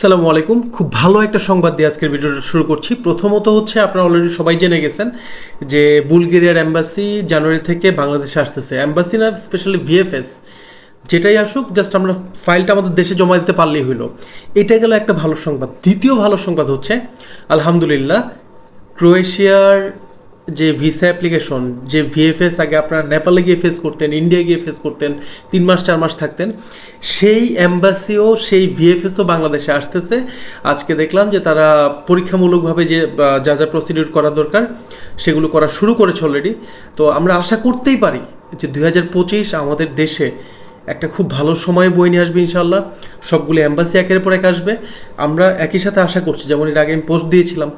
সালামু আলাইকুম। খুব ভালো একটা সংবাদ দিয়ে আজকের ভিডিওটা শুরু করছি। প্রথমত হচ্ছে আপনারা অলরেডি সবাই জেনে গেছেন যে বুলগেরিয়ার অ্যাম্বাসি জানুয়ারি থেকে বাংলাদেশে আসতেছে। অ্যাম্বাসি না স্পেশালি ভিএফএস যেটাই আসুক জাস্ট আমরা ফাইলটা আমাদের দেশে জমা দিতে পারলেই হইল। এটা গেল একটা ভালো সংবাদ। দ্বিতীয় ভালো সংবাদ হচ্ছে, আলহামদুলিল্লাহ, ক্রোয়েশিয়ার যে ভিসা অ্যাপ্লিকেশন যে ভিএফএস আগে আপনারা নেপালে গিয়ে ফেস করতেন ইন্ডিয়া গিয়ে ফেস করতেন, তিন মাস, চার মাস থাকতেন, সেই অ্যাম্বাসিও সেই ভিএফএসও বাংলাদেশে আসতেছে। আজকে দেখলাম যে তারা পরীক্ষামূলকভাবে যে যা যা প্রসিডিউর করা দরকার, সেগুলো করা শুরু করেছে অলরেডি তো আমরা আশা করতেই পারি যে দু হাজার পঁচিশ আমাদের দেশে একটা খুব ভালো সময় বই নিয়ে আসবে ইনশাল্লাহ সবগুলো অ্যাম্বাসি একের পর এক আসবে। আমরা একই সাথে আশা করছি, যেমন এর আগে আমি পোস্ট দিয়েছিলাম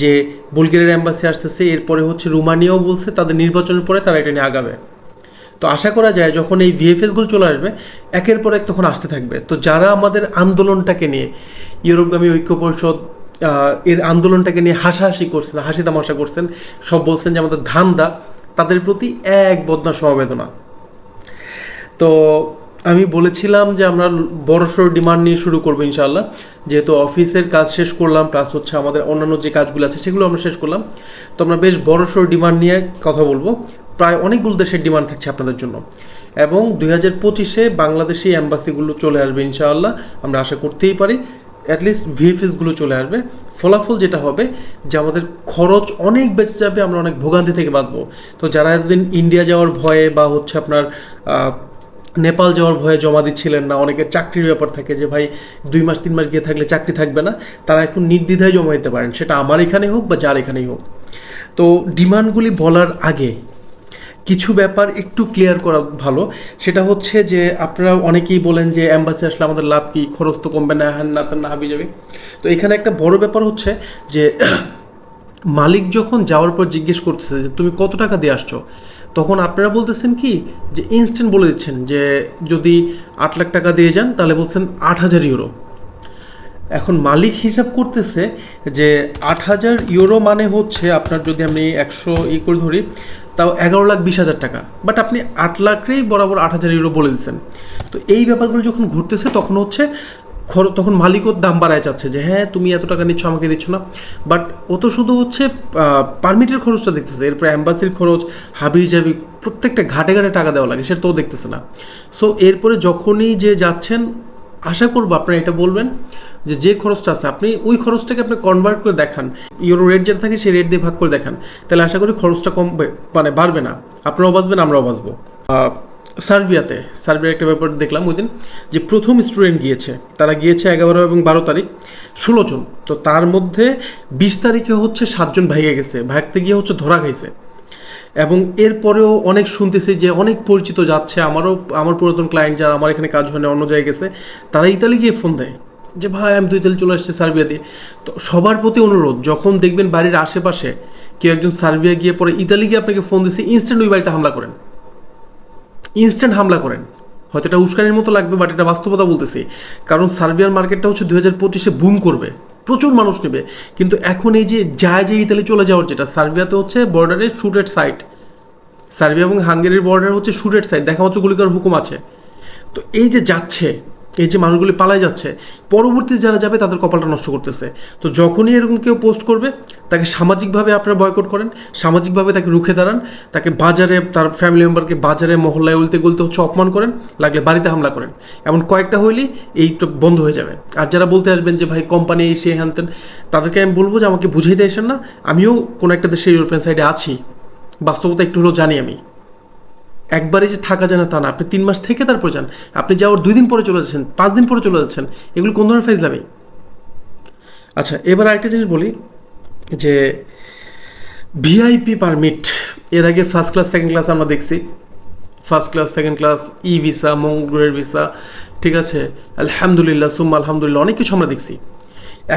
যে বুলগেরিয়ার অ্যাম্বাসি আসতেছে, এরপরে হচ্ছে রুমানিয়াও বলছে তাদের নির্বাচনের পরে তারা এটা নিয়ে আগাবে। তো আশা করা যায় যখন এই ভিএফএসগুলো চলে আসবে, একের পর এক তখন আসতে থাকবে। তো যারা আমাদের আন্দোলনটাকে নিয়ে, ইউরোপগামী ঐক্য পরিষদ এর আন্দোলনটাকে নিয়ে হাসাহাসি করছেন হাসি তামাশা করছেন, সব বলছেন যে আমাদের ধান্দা, তাদের প্রতি এক বদনা সমবেদনা। তো আমি বলেছিলাম যে আমরা বড়সড় ডিমান্ড নিয়ে শুরু করব ইনশাল্লাহ যেহেতু অফিসের কাজ শেষ করলাম প্লাস হচ্ছে আমাদের অন্যান্য যে কাজগুলো আছে সেগুলো আমরা শেষ করলাম। তো আমরা বেশ বড়সড় ডিমান্ড নিয়ে কথা বলব। প্রায় অনেকগুলো দেশের ডিমান্ড থাকছে আপনাদের জন্য। এবং দুই হাজার পঁচিশে বাংলাদেশি অ্যাম্বাসিগুলো চলে আসবে ইনশাআল্লাহ, আমরা আশা করতেই পারি। অ্যাটলিস্ট ভিএফএসগুলো চলে আসবে। ফলাফল যেটা হবে যে আমাদের খরচ অনেক বেঁচে যাবে, আমরা অনেক ভোগান্তি থেকে বাঁচবো। তো যারা এতদিন ইন্ডিয়া যাওয়ার ভয়ে বা হচ্ছে আপনার নেপাল যাওয়ার ভয়ে জমা দিচ্ছিলেন না, অনেকের চাকরির ব্যাপার থাকে যে, ভাই, দুই মাস, তিন মাস গিয়ে থাকলে চাকরি থাকবে না, তারা এখন নির্দ্বিধায় জমা দিতে পারেন, সেটা আমার এখানে হোক বা যার এখানেই হোক। তো ডিমান্ডগুলি বলার আগে কিছু ব্যাপার একটু ক্লিয়ার করা ভালো, সেটা হচ্ছে যে, আপনারা অনেকেই বলেন যে অ্যাম্বাসি আসলে আমাদের লাভ কি? খরচ তো কমবে না হ্যান না না, হাবি যাবে। তো এখানে একটা বড় ব্যাপার হচ্ছে যে, মালিক যখন যাওয়ার পর জিজ্ঞেস করতেছে যে, তুমি কত টাকা দিয়ে আসছো? তখন আপনারা বলতেছেন কি, যে ইনস্ট্যান্ট বলে দিচ্ছেন যে যদি আট লাখ টাকা দিয়ে যান, তাহলে বলছেন আট হাজার ইউরো এখন মালিক হিসাব করতেছে যে আট হাজার ইউরো মানে হচ্ছে আপনার যদি আমি একশো ই করে ধরি, তাও এগারো লাখ বিশ হাজার টাকা। বাট আপনি আট লাখেই বরাবর আট হাজার ইউরো বলে দিচ্ছেন। তো এই ব্যাপারগুলো যখন ঘুরতেছে তখন হচ্ছে খর- তখন মালিকও দাম বাড়ায় যাচ্ছে যে হ্যাঁ তুমি এত টাকা নিচ্ছ, আমাকে দিচ্ছ না। বাট ও তো শুধু হচ্ছে পারমিটের খরচটা দেখতেছে। এরপরে অ্যাম্বাসির খরচ হাবি জাবি প্রত্যেকটা ঘাটে ঘাটে টাকা দেওয়া লাগে, সেটা তো দেখতেছে না। সো এরপরে যখনই যে যাচ্ছেন, আশা করব আপনারা এটা বলবেন যে যে খরচটা আছে, আপনি ওই খরচটাকে আপনি কনভার্ট করে দেখান। ইউরো রেট যেটা থাকে, সেই রেট দিয়ে ভাগ করে দেখান। তাহলে আশা করি খরচটা কমবে মানে বাড়বে না। আপনারাও বাঁচবেন, আমরাও বাঁচবো। সার্বিয়াতে, সার্বিয়ার একটা ব্যাপার দেখলাম ওই দিন, যে প্রথম স্টুডেন্ট গিয়েছে, তারা গিয়েছে এগারো এবং বারো তারিখ, ষোলো জন। তো তার মধ্যে বিশ তারিখে হচ্ছে সাতজন ভাইগে গেছে ভাগতে গিয়ে হচ্ছে ধরা খাইছে। এবং এরপরেও অনেক শুনতেছি যে অনেক পরিচিত যাচ্ছে, আমারও, আমার পুরাতন ক্লায়েন্ট যারা, আমার এখানে কাজ হয় না অন্য জায়গায় গেছে, তারা ইতালি গিয়ে ফোন দেয়, যে ভাই, আমি তো ইতালি চলে আসছি সার্বিয়া দিয়ে তো সবার প্রতি অনুরোধ, যখন দেখবেন বাড়ির আশেপাশে কেউ একজন সার্বিয়া গিয়ে পরে ইতালি গিয়ে আপনাকে ফোন দিচ্ছে ইনস্ট্যান্ট ওই বাড়িতে হামলা করেন। ইনস্ট্যান্ট হামলা করেন। হয়তো এটা উস্কানির মতো লাগবে বাট এটা বাস্তবতা বলতেছি। কারণ সার্বিয়ার মার্কেটটা হচ্ছে দু হাজার পঁচিশে বুম করবে। প্রচুর মানুষ নেবে। কিন্তু এখন এই যে যায় যে ইতালি চলে যাওয়ার যেটা, সার্বিয়াতে হচ্ছে বর্ডারে শুটেড সাইট সার্বিয়া এবং হাঙ্গেরির বর্ডার হচ্ছে শুটেড সাইট দেখা হচ্ছে গুলিকার হুকুম আছে। তো এই যে যাচ্ছে এই যে মানুষগুলি পালায় যাচ্ছে, পরবর্তী যারা যাবে তাদের কপালটা নষ্ট করতেছে। তো যখনই এরকম কেউ পোস্ট করবে, তাকে সামাজিকভাবে আপনারা বয়কট করেন, সামাজিকভাবে তাকে রুখে দাঁড়ান, তাকে বাজারে, তার ফ্যামিলি মেম্বারকে বাজারে, মহল্লায়, উলতে গুলতে হচ্ছে অপমান করেন, লাগলে বাড়িতে হামলা করেন। এমন কয়েকটা হইলেই এইটা বন্ধ হয়ে যাবে। আর যারা বলতে আসবেন যে, ভাই কোম্পানি সে হ্যানতেন তাদেরকে আমি বলব যে, আমাকে দিয়ে আসেন না। আমিও কোনো একটা দেশের ইউরোপিয়ান সাইডে আছি। বাস্তবতা একটু হলেও জানি আমি। একবারে যে থাকা যায় না তা না। আপনি তিন মাস থেকে তারপর যান। আপনি যাওয়ার দুই দিন পরে চলে যাচ্ছেন, পাঁচ দিন পরে চলে যাচ্ছেন, এগুলো কোন ধরনের ফাইজলামি আচ্ছা এবার আরেকটা জিনিস বলি, যে ভিআইপি পারমিট এর আগে ফার্স্ট ক্লাস সেকেন্ড ক্লাস আমরা দেখছি। First class second class e visa মঙ্গলের ভিসা ঠিক আছে? আলহামদুলিল্লাহ সুম্মা আলহামদুলিল্লাহ অনেক কিছু আমরা দেখছি।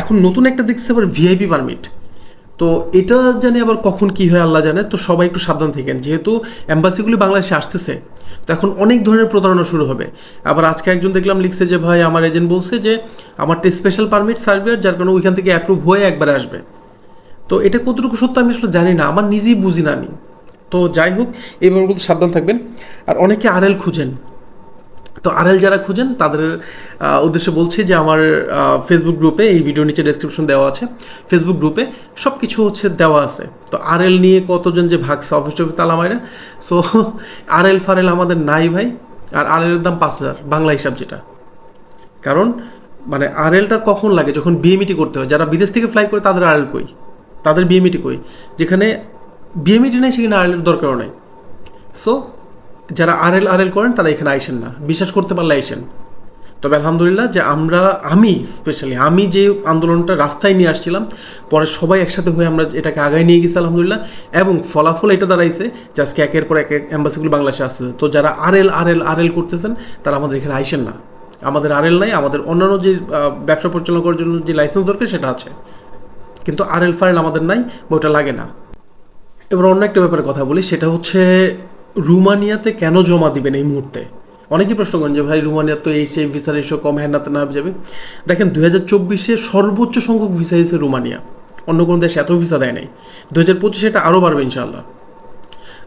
এখন নতুন একটা দেখছি আবার ভিআইপি পারমিট তো এটা জানি আবার কখন কি হয়, আল্লাহ জানে। তো সবাই একটু সাবধান থাকেন। যেহেতু অ্যাম্বাসিগুলি বাংলাদেশে আসতেছে, তো এখন অনেক ধরনের প্রতারণা শুরু হবে। আবার আজকে একজন দেখলাম লিখছে যে, ভাই, আমার এজেন্ট বলছে যে, আমার আমারটা স্পেশাল পারমিট সার্ভিয়ার যার কারণে ওইখান থেকে অ্যাপ্রুভ হয়ে একবার আসবে। তো এটা কতটুকু সত্য আমি আসলে জানি না, আমার নিজেই বুঝি না আমি। তো যাই হোক, এবার বলতে সাবধান থাকবেন। আর অনেকে আরএল খুঁজেন। তো আরএল যারা খুঁজেন, তাদের উদ্দেশ্যে বলছি যে আমার ফেসবুক গ্রুপে এই ভিডিও নিচে ডেসক্রিপশন দেওয়া আছে। ফেসবুক গ্রুপে সব কিছু হচ্ছে দেওয়া আছে। তো আরএল নিয়ে কতজন যে ভাগছে, অফিস টফিস তালা মাইরা। সো আরএল ফারেল আমাদের নাই ভাই। আর আরএলের দাম পাঁচ হাজার, বাংলা হিসাব যেটা। কারণ মানে আরএলটা কখন লাগে? যখন বিএমইটি করতে হয়। যারা বিদেশ থেকে ফ্লাই করে, তাদের আরএল কই? তাদের বিএমইটি কই? যেখানে বিএমইটি নেই, সেখানে আর আরএলের দরকারও নেই। সো যারা আর এল আর এল করেন, তারা এখানে আইসেন না। বিশ্বাস করতে পারলে আইসেন। তবে আলহামদুলিল্লাহ যে আমরা, আমি স্পেশালি আমি যে আন্দোলনটা রাস্তায় নিয়ে আসছিলাম, পরে সবাই একসাথে হয়ে আমরা এটাকে আগায় নিয়ে গেছি আলহামদুলিল্লাহ, এবং ফলাফল এটা দাঁড়াইছে যে আজকে একের পর এক অ্যাম্বাসিগুলো বাংলাদেশে আসছে তো যারা আর এল আর এল আর এল করতেছেন, তারা আমাদের এখানে আইসেন না। আমাদের আর এল নাই, আমাদের অন্যান্য যে ব্যবসা পরিচালনা করার জন্য যে লাইসেন্স দরকার, সেটা আছে। কিন্তু আরএল ফারেল আমাদের নাই, বা ওটা লাগে না। এবার অন্য একটা ব্যাপারে কথা বলি, সেটা হচ্ছে রুমানিয়াতে কেন জমা দিবেন এই মুহূর্তে? অনেকেই প্রশ্ন করেন যে ভাই রুমানিয়া তো এই সেই ভিসা রেশো কম হ্যান না যাবে। দেখেন দু হাজার চব্বিশে সর্বোচ্চ সংখ্যক ভিসা এসেছে রুমানিয়া। অন্য কোনো দেশ এত ভিসা দেয় নাই। দু হাজার পঁচিশে এটা আরও বাড়বে ইনশাল্লাহ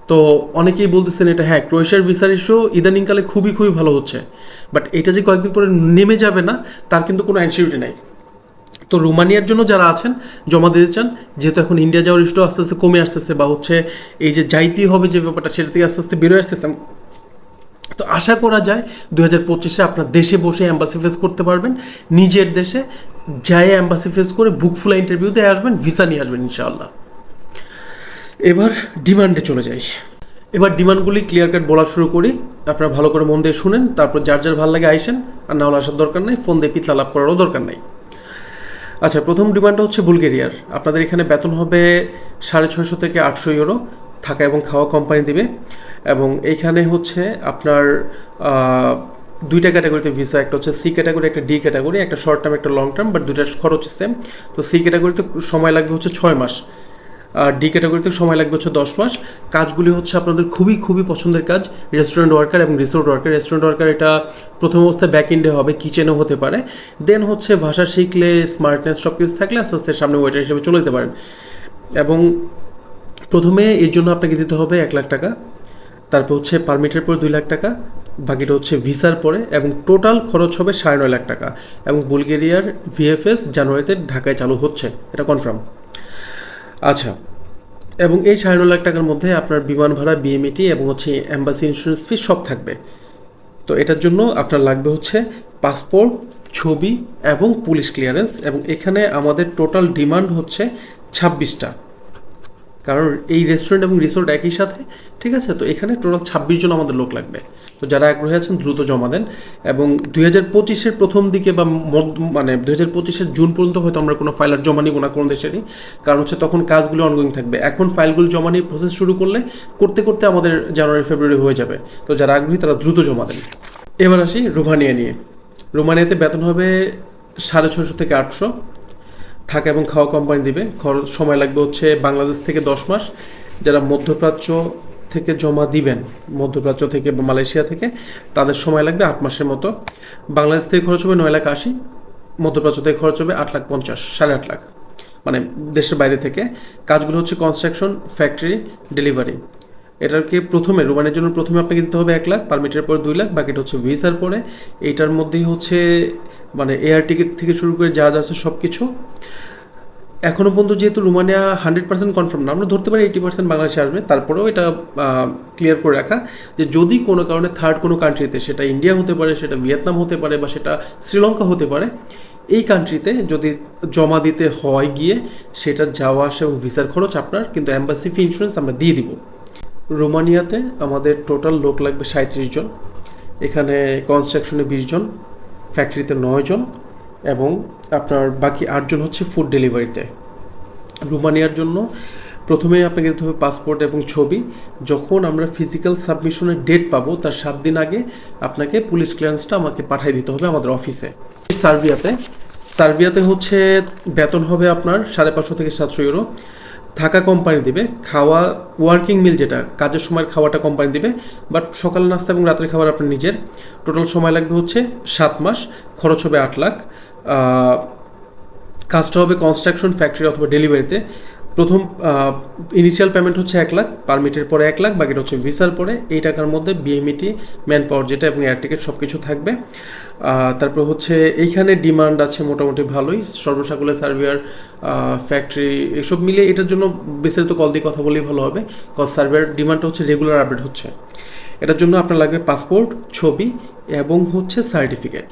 তো অনেকেই বলতেছেন এটা হ্যাঁ ক্রোয়েশিয়ার ভিসা রেশো ইদানিংকালে খুবই খুবই ভালো হচ্ছে। বাট এটা যে কয়েকদিন পরে নেমে যাবে না, তার কিন্তু কোনো অ্যানসিউরিটি নাই। তো রোমানিয়ার জন্য যারা আছেন, জমা দিতে চান, যেহেতু এখন ইন্ডিয়া যাওয়ার ইস্যু আস্তে আস্তে কমে আসতেছে বা হচ্ছে এই যে যাইতেই হবে যে ব্যাপারটা সেটা থেকে আস্তে আস্তে বেরোয় আসতেছে। তো আশা করা যায় দু হাজার পঁচিশে আপনার দেশে বসে অ্যাম্বাসি ফেস করতে পারবেন, নিজের দেশে যায় অ্যাম্বাসি ফেস করে বুক ফুলা ইন্টারভিউতে আসবেন ভিসা নিয়ে আসবেন ইনশাআল্লাহ। এবার ডিমান্ডে চলে যাই। এবার ডিমান্ডগুলি ক্লিয়ার কাট বলা শুরু করি। আপনারা ভালো করে মন দিয়ে শুনেন, তারপর যার যার ভালো লাগে আইসেন, আর না হলে আসার দরকার নাই ফোন দিয়ে পিতলা লাভ করারও দরকার নাই। আচ্ছা প্রথম ডিমান্ডটা হচ্ছে বুলগেরিয়ার। আপনাদের এখানে বেতন হবে সাড়ে ছয়শো থেকে আটশো ইউরো থাকা এবং খাওয়া কোম্পানি দিবে। এবং এইখানে হচ্ছে আপনার দুইটা ক্যাটাগরিতে ভিসা একটা হচ্ছে সি ক্যাটাগরি একটা ডি ক্যাটাগরি একটা শর্ট টার্ম একটা লং টার্ম বাট দুইটার খরচ সেম তো সি ক্যাটাগরিতে সময় লাগবে হচ্ছে ছয় মাস। ডি ক্যাটাগরিতে সময় লাগবে হচ্ছে দশ মাস। কাজগুলি হচ্ছে আপনাদের খুবই খুবই পছন্দের কাজ রেস্টুরেন্ট ওয়ার্কার এবং রিসোর্ট ওয়ার্কার রেস্টুরেন্ট ওয়ার্কার এটা প্রথম অবস্থায় ব্যাক ইন্ডে হবে কিচেনও হতে পারে। দেন হচ্ছে ভাষা শিখলে স্মার্টনেস সব কিছু থাকলে আস্তে আস্তে সামনে ওয়েটার হিসেবে চলে যেতে পারেন। এবং প্রথমে এর জন্য আপনাকে দিতে হবে এক লাখ টাকা, তারপর হচ্ছে পারমিটের পরে দুই লাখ টাকা, বাকিটা হচ্ছে ভিসার পরে এবং টোটাল খরচ হবে সাড়ে নয় লাখ টাকা। এবং বুলগেরিয়ার ভিএফএস জানুয়ারিতে ঢাকায় চালু হচ্ছে, এটা কনফার্ম আচ্ছা। এবং এই সাড়ে নয় লাখ টাকার মধ্যে আপনার বিমান ভাড়া বিএমএটি এবং হচ্ছে অ্যাম্বাসি ইন্স্যুরেন্স ফি সব থাকবে। তো এটার জন্য আপনার লাগবে হচ্ছে পাসপোর্ট ছবি এবং পুলিশ ক্লিয়ারেন্স এবং এখানে আমাদের টোটাল ডিমান্ড হচ্ছে ছাব্বিশটা। কারণ এই রেস্টুরেন্ট এবং রিসোর্ট একই সাথে, ঠিক আছে? তো এখানে টোটাল ছাব্বিশ জন আমাদের লোক লাগবে। তো যারা আগ্রহী আছেন, দ্রুত জমা দেন। এবং দুই হাজার পঁচিশের প্রথম দিকে বা মানে দুই হাজার পঁচিশের জুন পর্যন্ত হয়তো আমরা কোনো ফাইল আর জমা নিব না কোনো দেশেরই কারণ হচ্ছে তখন কাজগুলো অনগোয়িং থাকবে। এখন ফাইলগুলো জমা নিয়ে প্রসেস শুরু করলে করতে করতে আমাদের জানুয়ারি, ফেব্রুয়ারি হয়ে যাবে। তো যারা আগ্রহী, তারা দ্রুত জমা দেন। এবার আসি রোমানিয়া নিয়ে। রোমানিয়াতে বেতন হবে সাড়ে ছশো থেকে আটশো। থাকা এবং খাওয়া কোম্পানি দিবে। খরচ, সময় লাগবে হচ্ছে বাংলাদেশ থেকে দশ মাস। যারা মধ্যপ্রাচ্য থেকে জমা দিবেন, মধ্যপ্রাচ্য থেকে বা মালয়েশিয়া থেকে, তাদের সময় লাগবে আট মাসের মতো। বাংলাদেশ থেকে খরচ হবে নয় লাখ আশি, মধ্যপ্রাচ্য থেকে খরচ হবে আট লাখ পঞ্চাশ, সাড়ে আট লাখ। মানে দেশের বাইরে থেকে। কাজগুলো হচ্ছে কনস্ট্রাকশন ফ্যাক্টরি ডেলিভারি এটাকে প্রথমে, রোমানের জন্য প্রথমে আপনাকে দিতে হবে এক লাখ পারমিটের পরে দুই লাখ, বাকিটা হচ্ছে ভিসার পরে। এইটার মধ্যেই হচ্ছে মানে এয়ার টিকিট থেকে শুরু করে যা যা আছে সব কিছু এখনও পর্যন্ত যেহেতু রোমানিয়া হান্ড্রেড পার্সেন্ট কনফার্ম না, আমরা ধরতে পারি এইটি পার্সেন্ট বাংলাদেশে আসবে, তারপরেও এটা ক্লিয়ার করে রাখা যে যদি কোনো কারণে থার্ড কোনো কান্ট্রিতে সেটা ইন্ডিয়া হতে পারে, সেটা ভিয়েতনাম হতে পারে বা সেটা শ্রীলঙ্কা হতে পারে, এই কান্ট্রিতে যদি জমা দিতে হয় গিয়ে, সেটা যাওয়া আসা এবং ভিসার খরচ আপনার, কিন্তু অ্যাম্বাসি ফি ইন্স্যুরেন্স আমরা দিয়ে দিব। রোমানিয়াতে আমাদের টোটাল লোক লাগবে সাঁত্রিশ জন। এখানে কনস্ট্রাকশনে বিশ জন ফ্যাক্টরিতে নয় জন এবং আপনার বাকি আটজন হচ্ছে ফুড ডেলিভারিতে রোমানিয়ার জন্য প্রথমে আপনাকে দিতে হবে পাসপোর্ট এবং ছবি। যখন আমরা ফিজিক্যাল সাবমিশনের ডেট পাবো, তার সাত দিন আগে আপনাকে পুলিশ ক্লিয়ারেন্সটা আমাকে পাঠিয়ে দিতে হবে আমাদের অফিসে সার্বিয়াতে। সার্বিয়াতে হচ্ছে বেতন হবে আপনার সাড়ে পাঁচশো থেকে সাতশো ইউরো থাকা কোম্পানি দিবে, খাওয়া ওয়ার্কিং মিল যেটা, কাজের সময় খাওয়াটা কোম্পানি দিবে বাট সকাল নাস্তা এবং রাতের খাবার আপনার নিজের। টোটাল সময় লাগবে হচ্ছে সাত মাস, খরচ হবে আট লাখ। কাজটা হবে কনস্ট্রাকশন ফ্যাক্টরি অথবা ডেলিভারিতে প্রথম ইনিশিয়াল পেমেন্ট হচ্ছে এক লাখ পারমিটের পরে এক লাখ, বাকিটা হচ্ছে ভিসার পরে। এই টাকার মধ্যে বিএমইটি ম্যান পাওয়ার যেটা এবং এয়ার টিকিট সব কিছু থাকবে। তারপর হচ্ছে এইখানে ডিমান্ড আছে মোটামুটি ভালোই। সর্বসাকুলে সার্ভিয়ার ফ্যাক্টরি এসব মিলে এটার জন্য বিস্তারিত কল দিয়ে কথা বলেই ভালো হবে। কজ সার্ভিয়ার ডিমান্ডটা হচ্ছে রেগুলার আপডেট হচ্ছে। এটার জন্য আপনার লাগবে পাসপোর্ট ছবি এবং হচ্ছে সার্টিফিকেট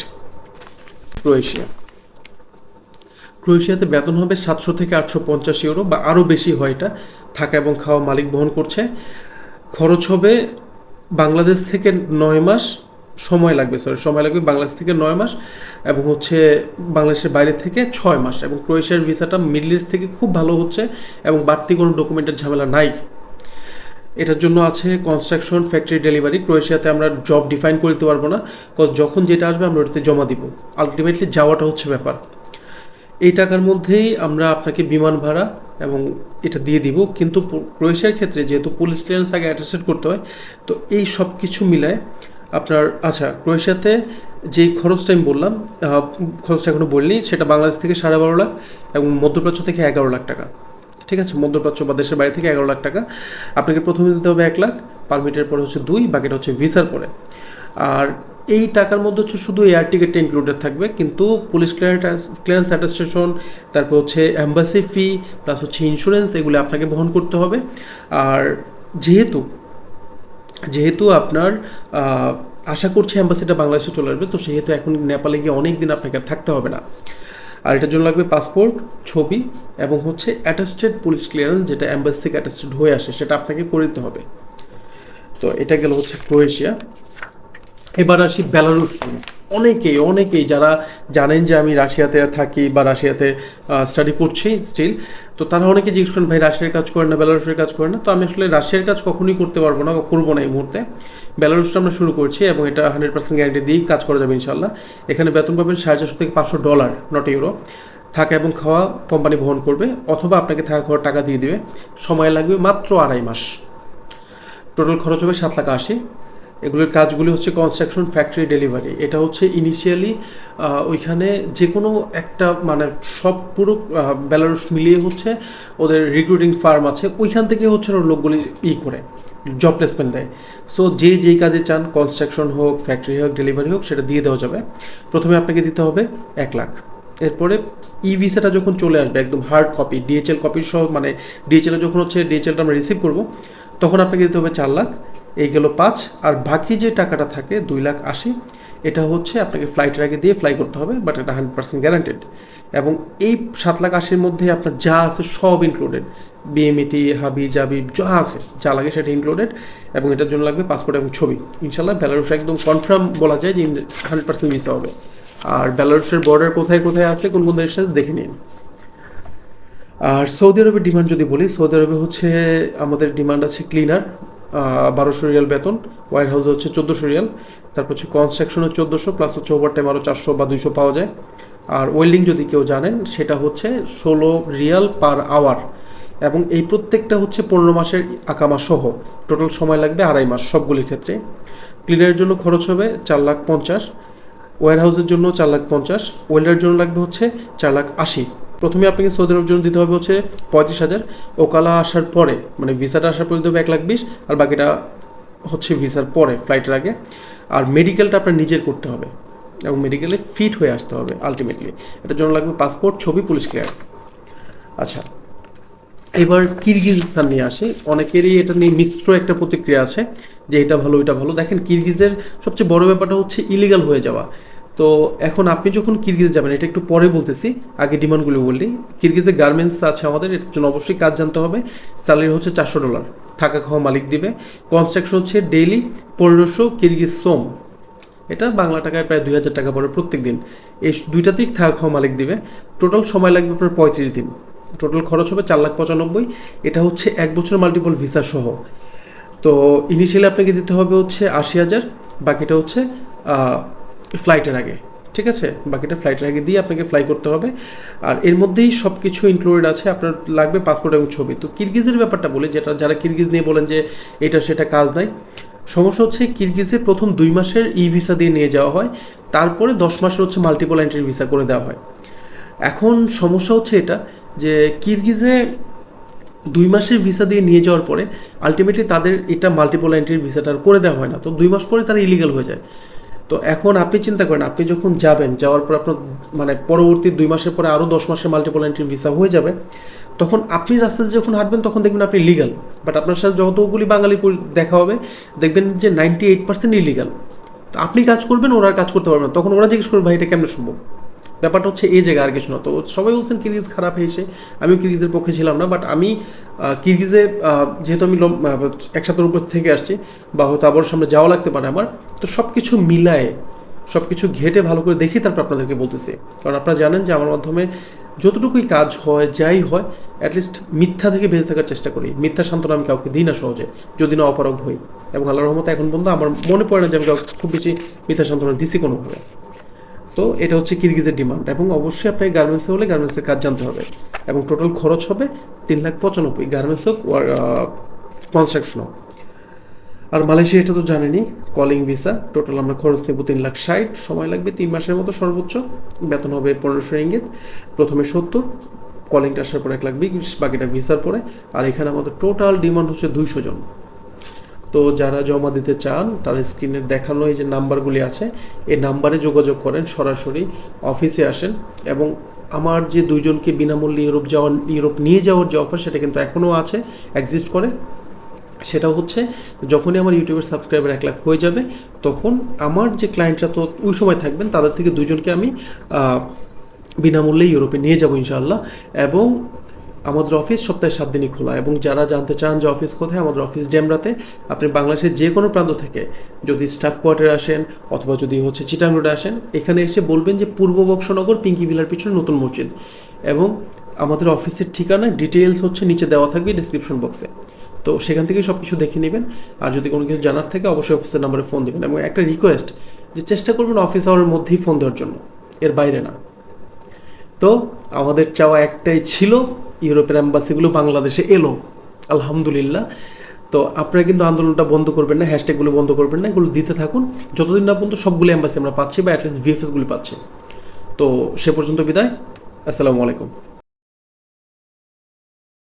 ক্রোয়েশিয়া ক্রোয়েশিয়াতে বেতন হবে সাতশো থেকে আটশো পঞ্চাশ ইউরো বা আরও বেশি হয় এটা। থাকা এবং খাওয়া মালিক বহন করছে। খরচ হবে বাংলাদেশ থেকে নয় মাস সময় লাগবে সরি সময় লাগবে বাংলাদেশ থেকে নয় মাস এবং হচ্ছে বাংলাদেশের বাইরে থেকে ছয় মাস এবং ক্রোয়েশিয়ার ভিসাটা মিডল ইস্ট থেকে খুব ভালো হচ্ছে এবং বাড়তি কোনো ডকুমেন্টের ঝামেলা নাই। এটার জন্য আছে কনস্ট্রাকশন ফ্যাক্টরি ডেলিভারি ক্রোয়েশিয়াতে আমরা জব ডিফাইন করে দিতে পারব না যখন যেটা আসবে আমরা ওটাতে জমা দিব। আলটিমেটলি যাওয়াটা হচ্ছে ব্যাপার। এই টাকার মধ্যেই আমরা আপনাকে বিমান ভাড়া এবং এটা দিয়ে দিব, কিন্তু ক্রোয়েশিয়ার ক্ষেত্রে যেহেতু পুলিশ ক্লিয়ারেন্স তাকে অ্যাটাস্টেড করতে হয়, তো এই সব কিছু মিলায় আপনার আচ্ছা ক্রোয়েশিয়াতে যেই খরচটা আমি বললাম খরচটা এখনও বলিনি, সেটা বাংলাদেশ থেকে সাড়ে বারো লাখ এবং মধ্যপ্রাচ্য থেকে এগারো লাখ টাকা। ঠিক আছে? মধ্যপ্রাচ্য বা দেশের বাইরে থেকে এগারো লাখ টাকা। আপনাকে প্রথমে দিতে হবে এক লাখ পারমিটের পরে হচ্ছে দুই, বাকিটা হচ্ছে ভিসার পরে। আর এই টাকার মধ্যে হচ্ছে শুধু এয়ার টিকিটটা ইনক্লুডেড থাকবে, কিন্তু পুলিশ ক্লিয়ারেন্স ক্লিয়ারেন্স অ্যাটাস্টেশন তারপর হচ্ছে অ্যাম্বাসি ফি প্লাস হচ্ছে ইন্স্যুরেন্স এগুলো আপনাকে বহন করতে হবে। আর যেহেতু যেহেতু আপনার আশা করছি অ্যাম্বাসিটা বাংলাদেশে চলে আসবে, তো সেহেতু এখন নেপালে গিয়ে অনেক দিন আপনাকে আর থাকতে হবে না। আর এটার জন্য লাগবে পাসপোর্ট ছবি এবং হচ্ছে অ্যাটাস্টেড পুলিশ ক্লিয়ারেন্স যেটা অ্যাম্বাসি থেকে অ্যাটাস্টেড হয়ে আসে, সেটা আপনাকে করে দিতে হবে। তো এটা গেল হচ্ছে ক্রোয়েশিয়া। এবার আসি বেলারুশ নিয়ে। অনেকেই অনেকেই যারা জানেন যে আমি রাশিয়াতে থাকি বা রাশিয়াতে স্টাডি করছি স্টিল তো তারা অনেকে জিজ্ঞেস করেন, ভাই, রাশিয়ার কাজ করেন না, বেলারুশের কাজ করেন না? তো আমি আসলে রাশিয়ার কাজ কখনোই করতে পারব না বা করব না এই মুহূর্তে। বেলারুশটা আমরা শুরু করছি এবং এটা হান্ড্রেড পার্সেন্ট গ্যারান্টি দিয়েই কাজ করা যাবে ইনশাল্লাহ এখানে বেতন পাবেন সাড়ে চারশো থেকে পাঁচশো ডলার নট ইউরো থাকা এবং খাওয়া কোম্পানি বহন করবে, অথবা আপনাকে থাকা খাওয়ার টাকা দিয়ে দেবে। সময় লাগবে মাত্র আড়াই মাস। টোটাল খরচ হবে সাত লাখ আশি। এগুলোর কাজগুলি হচ্ছে কনস্ট্রাকশন ফ্যাক্টরি ডেলিভারি এটা হচ্ছে ইনিশিয়ালি ওইখানে যে কোনো একটা মানে সব পুরো আহ, বেলারুশ মিলিয়ে হচ্ছে ওদের রিক্রুটিং ফার্ম আছে ওইখান থেকে হচ্ছে ওরা লোকগুলি ই করে জব প্লেসমেন্ট দেয়। সো যে যেই কাজে চান কনস্ট্রাকশন হোক ফ্যাক্টরি হোক ডেলিভারি হোক সেটা দিয়ে দেওয়া যাবে। প্রথমে আপনাকে দিতে হবে এক লাখ। এরপরে ই ভিসাটা যখন চলে আসবে একদম হার্ড কপি ডিএচএল কপি সহ মানে ডিএচএল যখন হচ্ছে ডিএচএলটা আমরা রিসিভ করব তখন আপনাকে দিতে হবে চার লাখ। এই গেল পাঁচ, আর বাকি যে টাকাটা থাকে দুই লাখ আশি, এটা হচ্ছে আপনাকে ফ্লাইটের আগে দিয়ে ফ্লাই করতে হবে বাট এটা হান্ড্রেড পার্সেন্ট গ্যারান্টেড এবং এই সাত লাখ আশির মধ্যে আপনার যা আছে সব ইনক্লুডেড বিএমইটি হাবি, জাবি, যা আছে, যা লাগে সেটা ইনক্লুডেড এবং এটার জন্য লাগবে পাসপোর্ট এবং ছবি। ইনশাল্লাহ বেলারুস একদম কনফার্ম বলা যায় যে হান্ড্রেড পার্সেন্ট ভিসা হবে। আর বেলারুসের বর্ডার কোথায় কোথায় আছে কোন কোন দেশের দেখে নিন। আর সৌদি আরবের ডিমান্ড যদি বলি সৌদি আরবে হচ্ছে আমাদের ডিমান্ড আছে ক্লিনার বারোশো রিয়াল বেতন হোয়াইট হাউসে হচ্ছে চোদ্দোশো রিয়াল, তারপর হচ্ছে কনস্ট্রাকশনে চোদ্দোশো প্লাস হচ্ছে ওভার টাইম আরও চারশো বা দুইশো পাওয়া যায়। আর ওয়েল্ডিং যদি কেউ জানেন, সেটা হচ্ছে ষোলো রিয়াল পার আওয়ার এবং এই প্রত্যেকটা হচ্ছে পনেরো মাসের আকামা সহ টোটাল সময় লাগবে আড়াই মাস সবগুলির ক্ষেত্রে। ক্লিনারের জন্য খরচ হবে চার লাখ পঞ্চাশ ওয়ার হাউসের জন্য চার লাখ পঞ্চাশ ওয়েল্ডারের জন্য লাগবে হচ্ছে চার লাখ আশি। প্রথমে আপনাকে সৌদি আরবের জন্য দিতে হবে হচ্ছে পঁয়ত্রিশ হাজার। ওকালা আসার পরে মানে ভিসাটা আসার পরে দিতে হবে এক লাখ বিশ, আর বাকিটা হচ্ছে ভিসার পরে ফ্লাইটের আগে। আর মেডিকেলটা আপনার নিজের করতে হবে, এবং মেডিকেলে ফিট হয়ে আসতে হবে আলটিমেটলি এটার জন্য লাগবে পাসপোর্ট ছবি পুলিশ ক্লিয়ার আচ্ছা এবার কিরগিজস্তান নিয়ে আসি। অনেকেরই এটা নিয়ে মিশ্র একটা প্রতিক্রিয়া আছে, যে এটা ভালো এটা ভালো। দেখেন, কিরগিজের সবচেয়ে বড় ব্যাপারটা হচ্ছে ইলিগাল হয়ে যাওয়া। তো এখন আপনি যখন কিরগিজ যাবেন, এটা একটু পরে বলতেছি, আগে ডিমান্ডগুলো বললি কিরগিজের গার্মেন্টস আছে আমাদের, এটার জন্য অবশ্যই কাজ জানতে হবে। স্যালারি হচ্ছে চারশো ডলার থাকা খাওয়া মালিক দিবে। কনস্ট্রাকশন হচ্ছে ডেইলি পনেরোশো কিরগিজ সোম এটা বাংলা টাকায় প্রায় দুই হাজার টাকা পড়ে প্রত্যেক দিন এই দুইটাতেই থাকা খাওয়া মালিক দিবে। টোটাল সময় লাগবে আপনার পঁয়ত্রিশ দিন। টোটাল খরচ হবে চার লাখ পঁচানব্বই। এটা হচ্ছে এক বছর মাল্টিপল ভিসা সহ। তো ইনিশিয়ালি আপনাকে দিতে হবে হচ্ছে আশি হাজার। বাকিটা হচ্ছে ফ্লাইটের আগে, ঠিক আছে? বাকিটা ফ্লাইটের আগে দিয়ে আপনাকে ফ্লাই করতে হবে। আর এর মধ্যেই সব কিছু ইনক্লুডেড আছে, আপনার লাগবে পাসপোর্ট এবং ছবি। তো কিরগিজের ব্যাপারটা বলি, যেটা যারা কিরগিজ নিয়ে বলেন যে এটা সেটা কাজ নাই। সমস্যা হচ্ছে কিরগিজে প্রথম দুই মাসের ই ভিসা দিয়ে নিয়ে যাওয়া হয়, তারপরে দশ মাসের হচ্ছে মাল্টিপল এন্ট্রি ভিসা করে দেওয়া হয়। এখন সমস্যা হচ্ছে এটা, যে কিরগিজে দুই মাসের ভিসা দিয়ে নিয়ে যাওয়ার পরে আলটিমেটলি তাদের এটা মাল্টিপল এন্ট্রির ভিসাটা করে দেওয়া হয় না। তো দুই মাস পরে তারা ইলিগাল হয়ে যায়। তো এখন আপনি চিন্তা করেন, আপনি যখন যাবেন, যাওয়ার পর আপনার মানে পরবর্তী দুই মাসের পরে আরও দশ মাসের মাল্টিপল এন্ট্রি ভিসা হয়ে যাবে, তখন আপনি রাস্তাতে যখন হাঁটবেন, তখন দেখবেন আপনি লিগাল বাট আপনার সাথে যতগুলি বাঙালি দেখা হবে, দেখবেন যে নাইনটি এইট পার্সেন্ট ইলিগাল তো আপনি কাজ করবেন, ওরা কাজ করতে পারবেন তখন ওরা জিজ্ঞেস করবে, ভাই, এটা কেমন সম্ভব? ব্যাপারটা হচ্ছে এই জায়গায় আর কিছু না। তো সবাই বলছেন কিরগিজ খারাপ হয়েছে। আমিও কিরগিজের পক্ষে ছিলাম না বাট আমি কিরগিজে যেহেতু আমি লম- আহ, এক সপ্তাহের উপর থেকে আসছি বা হয়তো আবার সামনে যাওয়া লাগতে পারে আমার তো সব কিছু মিলায়ে সব কিছু ঘেটে ভালো করে দেখে তারপর আপনাদেরকে বলতেছি। কারণ আপনারা জানেন যে আমার মাধ্যমে যতটুকুই কাজ হয় যাই হয় অ্যাটলিস্ট মিথ্যা থেকে বেঁচে থাকার চেষ্টা করি। মিথ্যা সান্ত্বনা আমি কাউকে দিই না সহজে যদি না অপারগ হই। এবং আল্লাহ রহমতে এখন পর্যন্ত আমার মনে পড়ে না যে আমি কাউকে খুব বেশি মিথ্যা সান্ত্বনা দিছি কোনোভাবে। তো এটা হচ্ছে কিরগিজের ডিমান্ড এবং অবশ্যই আপনাকে গার্মেন্টসে হলে গার্মেন্টসের কাজ জানতে হবে এবং টোটাল খরচ হবে তিন লাখ পঁচানব্বই গার্মেন্টস হোক কনস্ট্রাকশন হোক। আর মালয়েশিয়া এটা তো জানেনি কলিং ভিসা টোটাল আমরা খরচ নেব তিন লাখ ষাট, সময় লাগবে তিন মাসের মতো সর্বোচ্চ, বেতন হবে পনেরোশো ইঙ্গিত প্রথমে সত্তর কলিংটা আসার পর এক লাখ বিশ, বাকিটা ভিসার পরে, আর এখানে আমাদের টোটাল ডিমান্ড হচ্ছে দুইশো জন। তো যারা জমা দিতে চান, তারা স্ক্রিনে দেখানো এই যে নাম্বারগুলি আছে, এই নাম্বারে যোগাযোগ করেন, সরাসরি অফিসে আসেন এবং আমার যে দুইজনকে বিনামূল্যে ইউরোপ যাওয়ার, ইউরোপ নিয়ে যাওয়ার যে অফার সেটা কিন্তু এখনও আছে এক্সিস্ট করে। সেটা হচ্ছে, যখনই আমার ইউটিউবের সাবস্ক্রাইবার এক লাখ হয়ে যাবে, তখন আমার যে ক্লায়েন্টরা তো ওই সময় থাকবেন, তাদের থেকে দুজনকে আমি বিনামূল্যে ইউরোপে নিয়ে যাব ইনশাআল্লাহ এবং আমাদের অফিস সপ্তাহে সাত দিনই খোলা এবং যারা জানতে চান যে অফিস কোথায়, আমাদের অফিস ডেমরাতে আপনি বাংলাদেশের যে কোনো প্রান্ত থেকে যদি স্টাফ কোয়ার্টারে আসেন অথবা যদি হচ্ছে চিটাং রোডে আসেন, এখানে এসে বলবেন যে পূর্ব বক্সনগর, পিঙ্কি ভিলার পিছনে নতুন মসজিদ এবং আমাদের অফিসের ঠিকানা ডিটেলস হচ্ছে নিচে দেওয়া থাকবে ডিসক্রিপশন বক্সে তো সেখান থেকে সব কিছু দেখে নেবেন। আর যদি কোনো কিছু জানার থাকে, অবশ্যই অফিসের নাম্বারে ফোন দেবেন এবং একটা রিকোয়েস্ট যে চেষ্টা করবেন অফিস আওয়ারের মধ্যেই ফোন দেওয়ার জন্য। এর বাইরে না। তো আমাদের চাওয়া একটাই ছিল ইউরোপের অ্যাম্বাসিগুলো বাংলাদেশে এলো, আলহামদুলিল্লাহ। তো আপনারা কিন্তু আন্দোলনটা বন্ধ করবেন না, হ্যাশট্যাগুলো বন্ধ করবেন না, এগুলো দিতে থাকুন। যতদিন না পর্যন্ত সবগুলো অ্যাম্বাসি আমরা পাচ্ছি বা অ্যাটলিস্ট ভিএফএসগুলি পাচ্ছি। তো সে পর্যন্ত বিদায়, আসসালামু আলাইকুম।